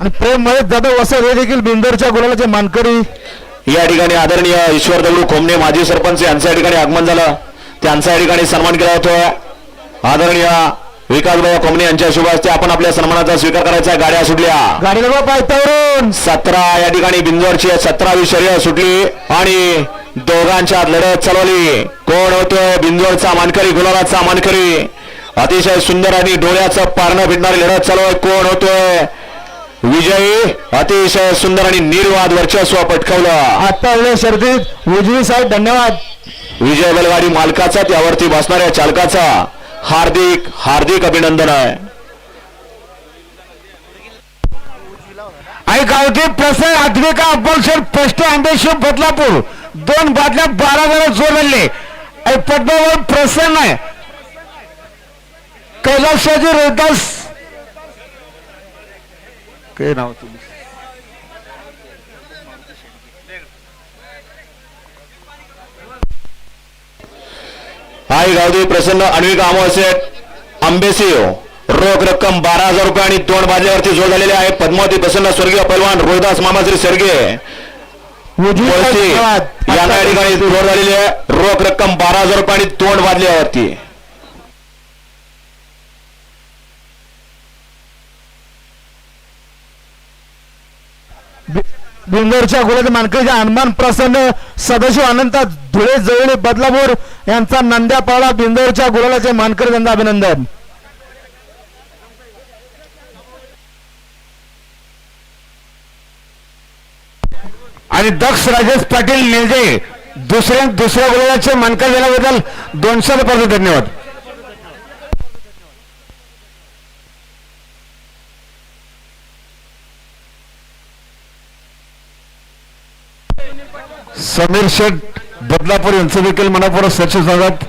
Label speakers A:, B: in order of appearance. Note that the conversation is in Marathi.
A: आणि प्रेम महेश जाधव वसर हे देखील बिंदरच्या गुलालाचे मानकरी.
B: या ठिकाणी आदरणीय ईश्वर दगडू खोमणे माजी सरपंच यांच्या या ठिकाणी आगमन झालं. त्यांचा या ठिकाणी सन्मान केला जातोय. आदरणीय विकासभाई खोमणे यांच्या शुभ हस्ते आपण आपल्या सन्मानाचा स्वीकार करायचा. गाड्या सुटल्या.
A: गाडीला बाबा पायथ्यावरून
B: सतरा या ठिकाणी बिंजोरची सतरावी शर्यत सुटली आणि दोघांच्या लढत चालवली. कोण होतोय? बिंजोरचा मानकरी गुलाबाचा मानकरी. अतिशय सुंदर आणि डोळ्याचं पारणं भिडणारी लढत चालू आहे. कोण होतोय? विजयी अतिशय सुंदर आणि निर्वाद वर्चस्व पटकावलं.
A: आता शर्दीत उजवी साहेब धन्यवाद.
B: विजय बैलगाडी मालकाचा त्यावरती बसणाऱ्या चालकाचा. हार्दिक हार्दिक अभिनंदन आहे.
A: आणि गावठी प्रसन्न आद्विका अब्बलशेठ पोस्ट आंबेश्वर बदलापूर. दोन बादल्या बारा जण जोडले आणि पद्मावर प्रसन्न आहे. कैलासराजी रोहिदास काय नाव तुम्ही
B: आई गावदेवी प्रसन्न अन्विका अमोसे आंबेसिओ रोख रक्कम बारा हजार रुपये आणि दोन बाजल्यावरती जोड झालेले आहे. पद्मावती प्रसन्न स्वर्गीय पैलवान रोहिदास मामाश्री सर्गे. यांना या ठिकाणी जोड झालेली आहे. रोख रक्कम बारा हजार रुपये आणि दोन बाजल्यावरती.
A: बिंदोरच्या गुलाच्या मानकरीचे हनुमान प्रसन्न सदाशिव अनंत धुळे जवळ बदलापूर यांचा नंद्या पाळा बिंदोरच्या गुलालाचे मानकरी त्यांचं अभिनंदन. आणि दक्ष राजेश पाटील निलजे दुसऱ्या दुसऱ्या गुलाचे मानकर दिल्याबद्दल दोनशे रुपये धन्यवाद. समीर शेठ बदलापूर यांचं देखील मनापूर सचिव साहेब